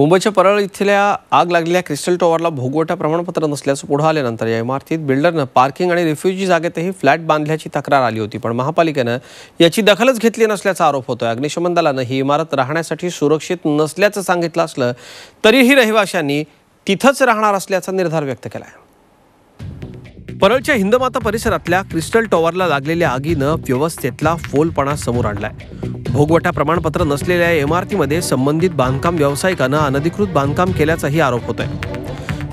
मुंबईच्या परळ इथल्या आग लागलेल्या क्रिस्टल टॉवरला भोगवटा प्रमाणपत्र नसल्याचं पुढं आल्यानंतर या इमारतीत बिल्डरनं पार्किंग आणि रिफ्युजी जागेतही फ्लॅट बांधल्याची तक्रार आली होती. पण महापालिकेनं याची दखलच घेतली नसल्याचा आरोप होतोय. अग्निशमन दलानं ही इमारत राहण्यासाठी सुरक्षित नसल्याचं सांगितलं असलं तरीही रहिवाशांनी तिथंच राहणार असल्याचा निर्धार व्यक्त केला आहे परळच्या हिंदमाता परिसरातल्या क्रिस्टल टॉवरला लागलेल्या आगीनं व्यवस्थेतला फोलपणा समोर आणलाय. भोगवटा प्रमाणपत्र नसलेल्या इमारतीमध्ये संबंधित बांधकाम व्यावसायिकानं अनधिकृत बांधकाम केल्याचाही आरोप होतोय.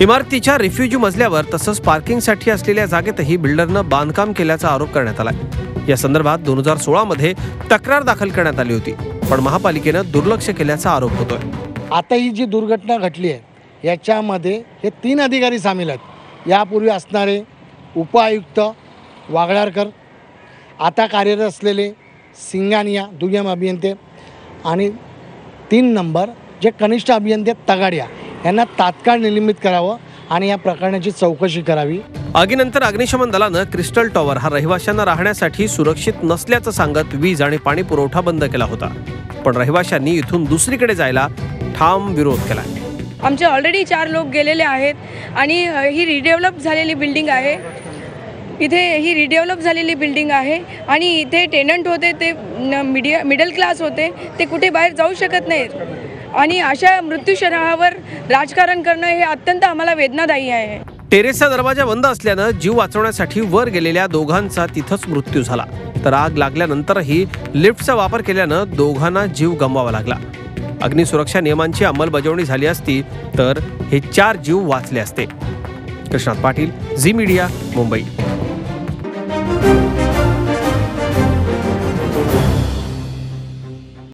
इमारतीच्या रिफ्युजी मजल्यावर तसंच पार्किंगसाठी असलेल्या जागेतही बिल्डरनं बांधकाम केल्याचा आरोप करण्यात आलाय. या संदर्भात दोन हजार सोळामध्ये तक्रार दाखल करण्यात आली होती पण महापालिकेनं दुर्लक्ष केल्याचा आरोप होतोय. आता ही जी दुर्घटना घडली आहे याच्यामध्ये हे तीन अधिकारी सामील आहेत. यापूर्वी असणारे उपआयुक्त वागडारकर आता कार्यरत असलेले सिंगानिया दुय्यम अभियंते आणि तीन नंबर जे कनिष्ठ अभियंते तगाड्या यांना तात्काळ निलंबित करावं आणि या प्रकरणाची चौकशी करावी. आगीनंतर अग्निशमन दलानं क्रिस्टल टॉवर हा रहिवाशांना राहण्यासाठी सुरक्षित नसल्याचं सांगत वीज आणि पाणी पुरवठा बंद केला होता. पण रहिवाशांनी इथून दुसरीकडे जायला ठाम विरोध केला. आमचे ऑलरेडी चार लोक गेलेले आहेत आणि ही रिडेव्हलप झालेली बिल्डिंग आहे. इथे ही रिडेव्हलप झालेली बिल्डिंग आहे आणि इथे टेनंट होते ते मिडिया मिडल क्लास होते ते कुठे बाहेर जाऊ शकत नाहीत. आणि अशा मृत्यूशरावर राजकारण करणं हे अत्यंत आम्हाला वेदनादायी आहे. टेरेसचा दरवाजा बंद असल्यानं जीव वाचवण्यासाठी वर गेलेल्या दोघांचा तिथंच मृत्यू झाला. तर आग लागल्यानंतरही लिफ्टचा वापर केल्यानं दोघांना जीव गमवावा लागला. अग्निसुरक्षा नियमांची अंमलबजावणी झाली असती तर हे चार जीव वाचले असते. Krishnat Patil Zee media Mumbai. Música